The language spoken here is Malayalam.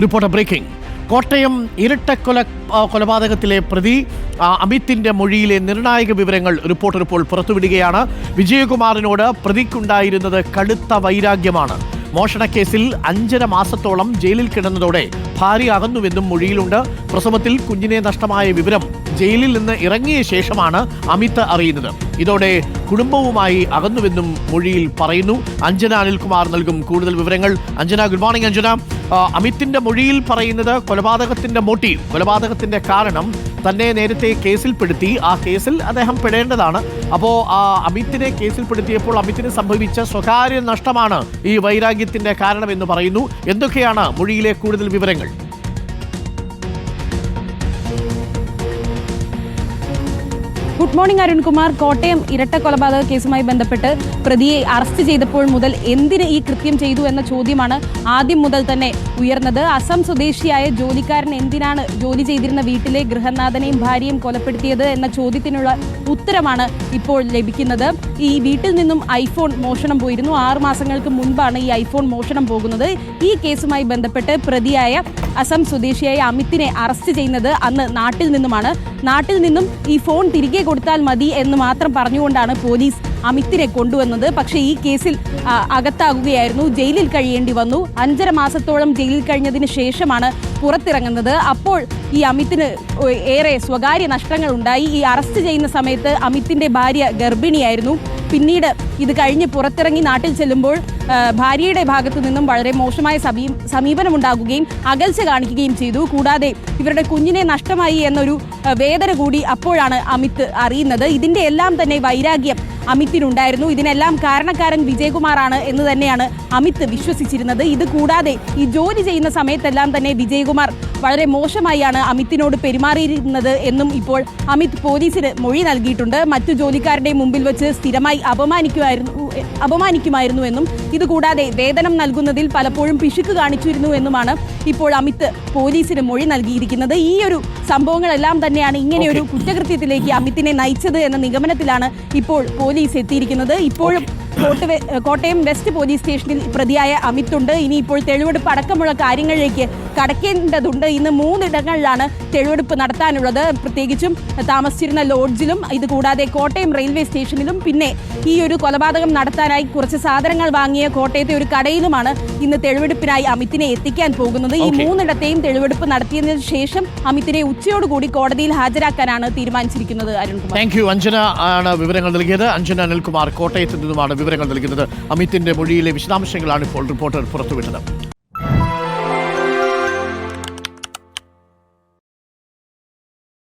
Reporter breaking. കോട്ടയം ഇരട്ടക്കൊല കൊലപാതകത്തിലെ പ്രതി അമിത്തിന്റെ മൊഴിയിലെ നിർണായക വിവരങ്ങൾ റിപ്പോർട്ടർ ഇപ്പോൾ പുറത്തുവിടുകയാണ്. വിജയകുമാറിനോട് പ്രതിക്കുണ്ടായിരുന്നത് കടുത്ത വൈരാഗ്യമാണ്. മോഷണക്കേസിൽ അഞ്ചര മാസത്തോളം ജയിലിൽ കിടന്നതോടെ ഭാര്യ അകന്നുവെന്നും മൊഴിയിലുണ്ട്. പ്രസവത്തിൽ കുഞ്ഞിനെ നഷ്ടമായ വിവരം ജയിലിൽ നിന്ന് ഇറങ്ങിയ ശേഷമാണ് അമിത് അറിയുന്നത്. ഇതോടെ കുടുംബവുമായി അകന്നുവെന്നും മൊഴിയിൽ പറയുന്നു. അഞ്ജന അനിൽകുമാർ നൽകും കൂടുതൽ വിവരങ്ങൾ. Anjana good morning Anjana. അമിത്തിന്റെ മൊഴിയിൽ പറയുന്നത് കൊലപാതകത്തിന്റെ മോട്ടീവ് കൊലപാതകത്തിന്റെ കാരണം തന്നെ നേരത്തെ കേസിൽപ്പെടുത്തി. ആ കേസിൽ അദ്ദേഹം പെടേണ്ടതാണ്. അപ്പോൾ ആ അമിത്തിനെ കേസിൽപ്പെടുത്തിയപ്പോൾ അമിത്തിന് സംഭവിച്ച സ്വകാര്യ നഷ്ടമാണ് ഈ വൈരാഗ്യത്തിന്റെ കാരണമെന്ന് പറയുന്നു. എന്തൊക്കെയാണ് മൊഴിയിലെ കൂടുതൽ വിവരങ്ങൾ? Good morning Arunkumar. കോട്ടയം ഇരട്ട കൊലപാതക കേസുമായി ബന്ധപ്പെട്ട് പ്രതിയെ അറസ്റ്റ് ചെയ്തപ്പോൾ മുതൽ എന്തിന് ഈ കൃത്യം ചെയ്തു എന്ന ചോദ്യമാണ് ആദ്യം മുതൽ തന്നെ ഉയർന്നത്. അസം സ്വദേശിയായ ജോലിക്കാരൻ എന്തിനാണ് ജോലി ചെയ്തിരുന്ന വീട്ടിലെ ഗൃഹനാഥനെയും ഭാര്യയും കൊലപ്പെടുത്തിയത് എന്ന ചോദ്യത്തിനുള്ള ഉത്തരമാണ് ഇപ്പോൾ ലഭിക്കുന്നത്. ഈ വീട്ടിൽ നിന്നും ഐഫോൺ മോഷണം പോയിരുന്നു. ആറ് മാസങ്ങൾക്ക് മുൻപാണ് ഈ ഐഫോൺ മോഷണം പോകുന്നത്. ഈ കേസുമായി ബന്ധപ്പെട്ട് പ്രതിയായ അസം സ്വദേശിയായ അമിത്തിനെ അറസ്റ്റ് ചെയ്യുന്നത് അന്ന് നാട്ടിൽ നിന്നുമാണ്. നാട്ടിൽ നിന്നും ഈ ഫോൺ തിരികെ കൊടുത്താൽ മതി എന്ന് മാത്രം പറഞ്ഞുകൊണ്ടാണ് പോലീസ് അമിത്തിനെ കൊണ്ടുവന്നത്. പക്ഷേ ഈ കേസിൽ അകത്താകുകയായിരുന്നു. ജയിലിൽ കഴിയേണ്ടി വന്നു. അഞ്ചര മാസത്തോളം ജയിലിൽ കഴിഞ്ഞതിന് ശേഷമാണ് പുറത്തിറങ്ങുന്നത്. അപ്പോൾ ഈ അമിത്തിന് ഏറെ സ്വകാര്യ നഷ്ടങ്ങൾ ഉണ്ടായി ഈ അറസ്റ്റ് ചെയ്യുന്ന സമയത്ത് അമിത്തിന്റെ ഭാര്യ ഗർഭിണിയായിരുന്നു. പിന്നീട് ഇത് കഴിഞ്ഞ് പുറത്തിറങ്ങി നാട്ടിൽ ചെല്ലുമ്പോൾ ഭാര്യയുടെ ഭാഗത്തു നിന്നും വളരെ മോശമായ സമീ സമീപനമുണ്ടാകുകയും അകൽച്ച കാണിക്കുകയും ചെയ്തു. കൂടാതെ ഇവരുടെ കുഞ്ഞിനെ നഷ്ടമായി എന്നൊരു വേദന കൂടി അപ്പോഴാണ് അമിത് അറിയുന്നത്. ഇതിന്റെ എല്ലാം തന്നെ വൈരാഗ്യം അമിത്തിനുണ്ടായിരുന്നു. ഇതിനെല്ലാം കാരണക്കാരൻ വിജയകുമാറാണ് എന്ന് തന്നെയാണ് അമിത് വിശ്വസിച്ചിരുന്നത്. ഇത് കൂടാതെ ഈ ജോലി ചെയ്യുന്ന സമയത്തെല്ലാം തന്നെ വിജയകുമാർ വളരെ മോശമായാണ് അമിത്തിനോട് പെരുമാറിയിരുന്നത് എന്നും ഇപ്പോൾ അമിത് പോലീസിന് മൊഴി നൽകിയിട്ടുണ്ട്. മറ്റു ജോലിക്കാരുടെ മുമ്പിൽ വെച്ച് സ്ഥിരമായി അപമാനിക്കുമായിരുന്നു അപമാനിക്കുമായിരുന്നു എന്നും ഇതുകൂടാതെ വേതനം നൽകുന്നതിൽ പലപ്പോഴും പിശുക്ക് കാണിച്ചിരുന്നു എന്നുമാണ് ഇപ്പോൾ അമിത് പോലീസിന് മൊഴി നൽകിയിരിക്കുന്നത്. ഈ ഒരു സംഭവങ്ങളെല്ലാം തന്നെയാണ് ഇങ്ങനെയൊരു കുറ്റകൃത്യത്തിലേക്ക് അമിത്തിനെ നയിച്ചത് എന്ന നിഗമനത്തിലാണ് ഇപ്പോൾ പോലീസ് എത്തിയിരിക്കുന്നത്. ഇപ്പോഴും കോട്ടയം വെസ്റ്റ് പോലീസ് സ്റ്റേഷനിൽ പ്രതിയായ അമിത്തുണ്ട് ഇനി ഇപ്പോൾ തെളിവെടുപ്പ് അടക്കമുള്ള കാര്യങ്ങളിലേക്ക് കടക്കേണ്ടതുണ്ട്. ഇന്ന് മൂന്നിടങ്ങളിലാണ് തെളിവെടുപ്പ് നടത്താനുള്ളത്. പ്രത്യേകിച്ചും താമസിച്ചിരുന്ന ലോഡ്ജിലും ഇതുകൂടാതെ കോട്ടയം റെയിൽവേ സ്റ്റേഷനിലും. പിന്നെ ഈ ഒരു കൊലപാതകം നടത്താനായി കുറച്ച് സാധനങ്ങൾ വാങ്ങിയ കോട്ടയത്തെ ഒരു കടയിലുമാണ് ഇന്ന് തെളിവെടുപ്പിനായി അമിത്തിനെ എത്തിക്കാൻ പോകുന്നത്. ഈ. മൂന്നിടത്തെയും തെളിവെടുപ്പ് നടത്തിയതിനു ശേഷം അമിത്തിനെ ഉച്ചയോടുകൂടി കോടതിയിൽ ഹാജരാക്കാനാണ് തീരുമാനിച്ചിരിക്കുന്നത് അരുൺകുമാർ താങ്ക് യു അഞ്ജന ആണ് വിവരങ്ങൾ നൽകിയത്. അഞ്ജന അനിൽകുമാർ കോട്ടയത്ത് നിന്നുമാണ് വിവരങ്ങൾ നൽകുന്നത് അമിത്തിന്റെ മൊഴിയിലെ വിശദാംശങ്ങളാണ് ഇപ്പോൾ റിപ്പോർട്ടർ പുറത്തുവിട്ടത്.